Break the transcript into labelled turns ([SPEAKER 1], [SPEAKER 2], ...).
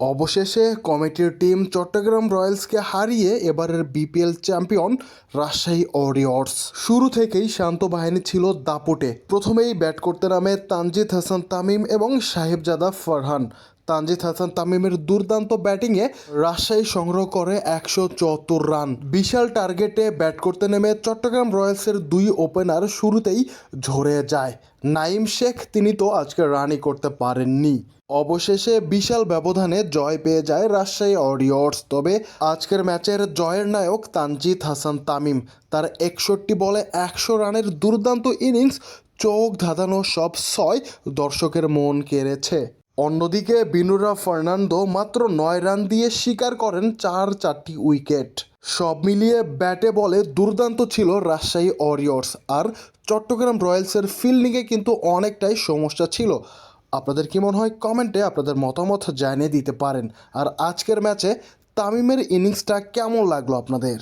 [SPEAKER 1] অবশেষে কমিটির টিম চট্টগ্রাম রয়্যালসকে হারিয়ে এবারের বিপিএল চ্যাম্পিয়ন রাজশাহী ওরিয়র্স শুরু থেকেই শান্ত বাহিনী ছিল দাপটে। প্রথমেই ব্যাট করতে নামে তানজিদ হাসান তামিম এবং সাহেবজাদা ফারহান। তানজিদ হাসান তামিমের দুর্দান্ত ব্যাটিংয়ে রাজশাহী সংগ্রহ করে একশো চুয়াত্তর রান। বিশাল টার্গেটে ব্যাট করতে নেমে চট্টগ্রাম রয়্যালসের দুই ওপেনার শুরুতেই ঝরে যায়। নাইম শেখ, তিনি তো আজকে রানই করতে পারেননি। অবশেষে বিশাল ব্যবধানে জয় পেয়ে যায় রাজশাহী অরিয়র্স, তবে আজকের ম্যাচের জয়ের নায়ক তানজিদ হাসান তামিম। তার একষট্টি বলে একশো রানের দুর্দান্ত ইনিংস চোখ ধাঁধানো সব ছয় দর্শকের মন কেড়েছে। অন্যদিকে বিনুরা ফার্নান্দো মাত্র নয় রান দিয়ে শিকার করেন চার চারটি উইকেট। সব মিলিয়ে ব্যাটে বলে দুর্দান্ত ছিল রাজশাহী অরিয়র্স আর চট্টগ্রাম রয়্যালসের ফিল্ডিংয়ে কিন্তু অনেকটাই সমস্যা ছিল। আপনাদের কি মনে হয়? কমেন্টে আপনাদের মতামত জানিয়ে দিতে পারেন। আর আজকের ম্যাচে তামিমের ইনিংসটা কেমন লাগল আপনাদের?